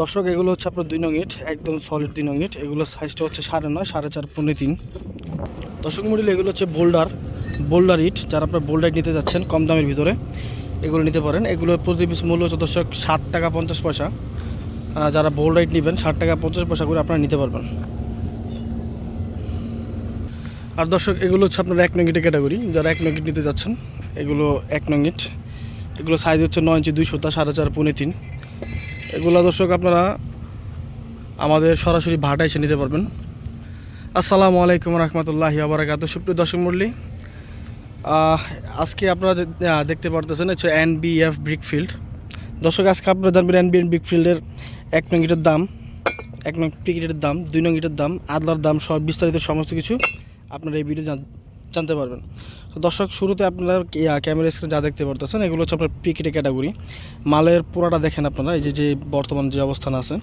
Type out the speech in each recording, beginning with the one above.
দর্শক, এগুলো হচ্ছে আপনার দুই নং ইট, একদম সলিড দুই নং ইট। এগুলো সাইজটা হচ্ছে সাড়ে নয়, সাড়ে চার পনেরো তিন। দর্শক মডেল এগুলো হচ্ছে বোল্ডার বোল্ডার ইট, যারা আপনার বোল্ডার নিতে যাচ্ছেন কম দামের ভিতরে, এগুলো নিতে পারেন। এগুলো প্রতি পিস মূল্য হচ্ছে দর্শক ষাট টাকা পঞ্চাশ পয়সা। যারা যারা বোল্ডাইট নেবেন, ষাট টাকা পঞ্চাশ পয়সা করে আপনারা নিতে পারবেন। আর দর্শক, এগুলো হচ্ছে আপনার এক নং ইটের ক্যাটাগরি যারা এক নং ইট নিতে যাচ্ছেন, এগুলো এক নং ইট। এগুলো সাইজ হচ্ছে নয় ইঞ্চি, দুই সুতা, সাড়ে চার, পৌনে তিন। এগুলো দর্শক আপনারা আমাদের সরাসরি ভাটা এসে নিতে পারবেন। আসসালামু আলাইকুম রহমতুল্লাহি আবরাকাত সুপ্রিয় দর্শক আহ, আজকে আপনারা দেখতে পারতেছেন হচ্ছে এন বি এফ ব্রিকফিল্ড দর্শক আজকে আপনারা জানবেন এন বি এন ব্রিকফিল্ডের এক নং ইটের দাম এক নং টিকিটের দাম দুই নং ইটের দাম আদলার দাম সব বিস্তারিত সমস্ত কিছু আপনারা এই ভিডিও জানতে পারবেন। দর্শক, শুরুতে আপনারা ক্যামেরা স্ক্রিনে যা দেখতে পারতেছেন, এগুলো হচ্ছে আপনার পিকেটে ক্যাটাগরি। মালের পুরাটা দেখেন আপনারা, এই যে যে বর্তমান যে অবস্থান আছে,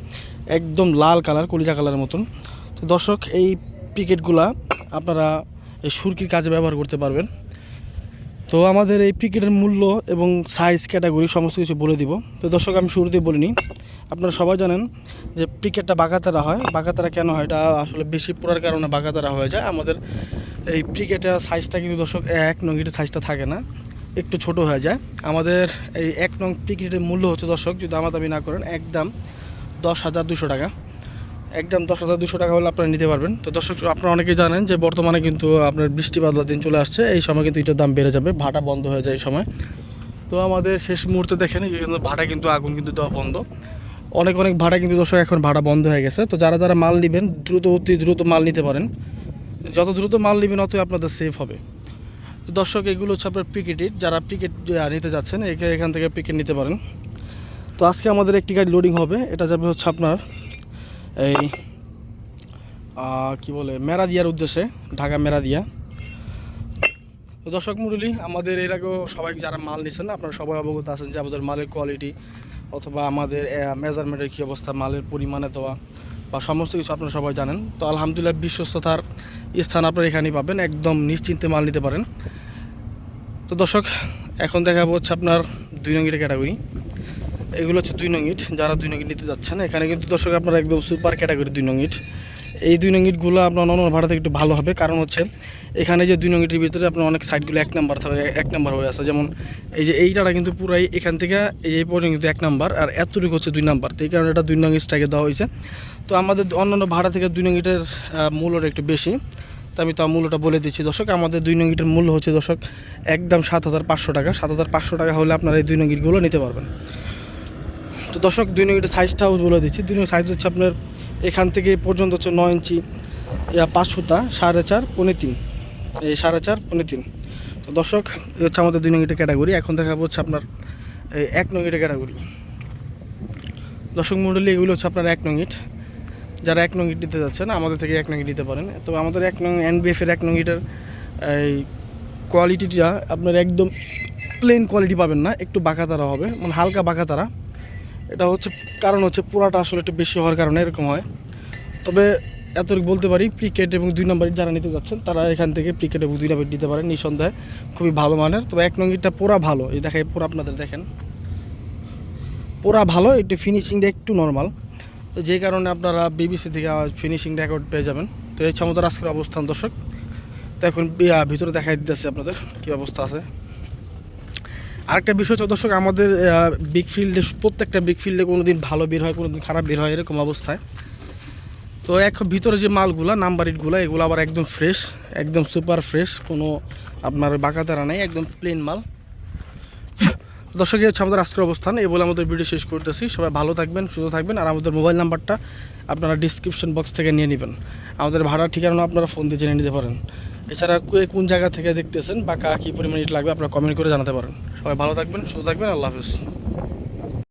একদম লাল কালার, কলিজা কালারের মতন। তো দর্শক, এই পিকেটগুলা আপনারা এই সুরকির কাজে ব্যবহার করতে পারবেন। তো আমাদের এই পিকেটের মূল্য এবং সাইজ ক্যাটাগরি সমস্ত কিছু বলে দিব। তো দর্শক, আমি শুরুতেই বলিনি আপনারা সবাই জানেন যে পিকেটটা বাঁকাতারা হয়। বাঁকাতারা কেন হয়? এটা আসলে বেশি পোড়ার কারণে বাঁকাতারা হয়ে যায়। আমাদের এই ক্রিকেটের সাইজটা কিন্তু দর্শক, এক নং ইটের সাইজটা থাকে না। একটু ছোট হয়ে যায়। আমাদের এই এক নং ক্রিকেটের মূল্য হচ্ছে দর্শক, যদি দামাদামি না করেন, একদম দশ হাজার দুশো টাকা। একদম দশ হাজার দুশো টাকা হলে আপনারা নিতে পারবেন। তো দর্শক, আপনারা অনেকেই জানেন যে বর্তমানে কিন্তু আপনার বৃষ্টি বাদলার দিন চলে আসছে। এই সময় কিন্তু এটার দাম বেড়ে যাবে। ভাটা বন্ধ হয়ে যায় এই সময়। তো আমাদের শেষ মুহূর্তে দেখেন কিন্তু ভাটা কিন্তু আগুন কিন্তু দেওয়া বন্ধ। অনেক অনেক ভাড়া কিন্তু দর্শক এখন ভাড়া বন্ধ হয়ে গেছে। তো যারা যারা মাল নেবেন, দ্রুত অতি দ্রুত মাল নিতে পারেন। যত দ্রুত মাল নেবেন, অতই আপনাদের সেফ হবে। দর্শক, এগুলো হচ্ছে আপনার পিকেটের যারা পিকেট নিতে যাচ্ছেন, একে এখান থেকে পিকেট নিতে পারেন। তো আজকে আমাদের একটি গাড়ি লোডিং হবে। এটা যাবে হচ্ছে আপনার এই কি বলে, মেরাদিয়ার উদ্দেশ্যে, ঢাকা মেরাদিয়া। তো দর্শক মুরলি আমাদের এর আগেও সবাই যারা মাল নিচ্ছেন আপনারা সবাই অবগত আছেন যে আমাদের মালের কোয়ালিটি অথবা আমাদের মেজারমেন্টের কী অবস্থা, মালের পরিমাণে দেওয়া বা সমস্ত কিছু আপনারা সবাই জানেন। তো আলহামদুলিল্লাহ বিশ্বস্ততার স্থান আপনারা এখানেই পাবেন, একদম নিশ্চিন্তে মাল নিতে পারেন। তো দর্শক, এখন দেখা হচ্ছে আপনার দুই নঙ্গিটের ক্যাটাগরি এগুলো হচ্ছে দুই নঙ্গিট যারা দুই নঙ্গিট নিতে যাচ্ছেন, এখানে কিন্তু দর্শক আপনার একদম সুপার ক্যাটাগরি দুই নঙ্গিট এই দুই নং ইটগুলো আপনার অন্য ভাড়া থেকে একটু ভালো হবে। কারণ হচ্ছে, এখানে যে দুই নং ইটের ভিতরে আপনার অনেক সাইডগুলো এক নাম্বার থাকে, এক নাম্বার হয়ে আছে। যেমন এই যে এইটাটা কিন্তু পুরাই এখান থেকে এই পর্যন্ত কিন্তু এক নাম্বার, আর এতটুকু হচ্ছে দুই নাম্বার। তো এই কারণে এটা দুই নং ইটটাকে দেওয়া হয়েছে। তো আমাদের অন্যান্য ভাড়া থেকে দুই নং ইটের মূল্যটা একটু বেশি। তো আমি তার মূল্যটা বলে দিচ্ছি, দর্শক। আমাদের দুই নং ইটের মূল্য হচ্ছে, দর্শক, একদম সাত হাজার পাঁচশো টাকা। সাত হাজার পাঁচশো টাকা হলে আপনারা এই দুই নং ইটগুলো নিতে পারবেন। তো দর্শক, দুই নং ইটের সাইজটাও বলে দিচ্ছি। দুই নং সাইজ হচ্ছে আপনার এখান থেকে পর্যন্ত হচ্ছে নয় ইঞ্চি পাঁচ সুতা, সাড়ে চার, পনে তিন। এই সাড়ে চার, পনে তিন। তো দর্শক হচ্ছে আমাদের দুই নং ইটের ক্যাটাগরি এখন দেখাবো হচ্ছে আপনার এই এক নং ইটের ক্যাটাগরি দর্শক মণ্ডলী এগুলো হচ্ছে আপনার এক নং ইট। যারা এক নং ইট নিতে যাচ্ছেন, আমাদের থেকে এক নং ইট নিতে পারেন। তবে আমাদের এক নং এনবিএফের এক নং ইটের, এই কোয়ালিটিটা আপনার একদম প্লেন কোয়ালিটি পাবেন না। একটু বাঁকা তারা হবে মানে হালকা বাঁকা তারা। এটা হচ্ছে কারণ হচ্ছে পুরাটা আসলে একটু বেশি হওয়ার কারণে এরকম হয়। তবে এতটুকু বলতে পারি প্রিকেট এবং দুই নম্বর যারা নিতে যাচ্ছেন, তারা এখান থেকে প্রিকেট এবং দুই নম্বর নিতে পারেন। নিঃসন্দেহে খুবই ভালো মানের। তবে এক নঙ্গিটা পুরা ভালো। এই দেখে পুরো আপনাদের দেখেন। পুরা ভালো, একটু ফিনিশিংটা একটু নর্মাল তো যে কারণে আপনারা বিবিসি থেকে ফিনিশিং রেকর্ড পেয়ে যাবেন। তো এই আমাদের আজকের অবস্থান, দর্শক। তো এখন ভিতরে দেখাই দিতেছে আপনাদের কী অবস্থা আছে। আরেকটা বিষয় হচ্ছে, দর্শক, আমাদের বিগ ফিল্ডে প্রত্যেকটা বিগ ফিল্ডে কোনো দিন ভালো বের হয় কোনো দিন খারাপ বের হয়, এরকম অবস্থায়। তো এক ভিতরে যে মালগুলা নাম্বার ইটগুলো এগুলো আবার একদম ফ্রেশ একদম সুপার ফ্রেশ কোনো আপনার বাঁকা তারা নেই, একদম প্লেন মাল। দর্শক হচ্ছে আমাদের আজকের অবস্থান। এই বলে আমাদের ভিডিও শেষ করতেছি। সবাই ভালো থাকবেন, সুস্থ থাকবেন, আর আমাদের মোবাইল নাম্বারটা আপনারা ডিসক্রিপশন বক্স থেকে নিয়ে নেবেন। আমাদের ভাড়া ঠিকানা আপনারা ফোন দিয়ে জেনে নিতে পারেন। এছাড়া কোন জায়গা থেকে দেখতেছেন বা কা কী পরিমাণ ইট লাগবে আপনারা কমেন্ট করে জানাতে পারেন। সবাই ভালো থাকবেন, সুস্থ থাকবেন, আল্লাহ হাফিজ।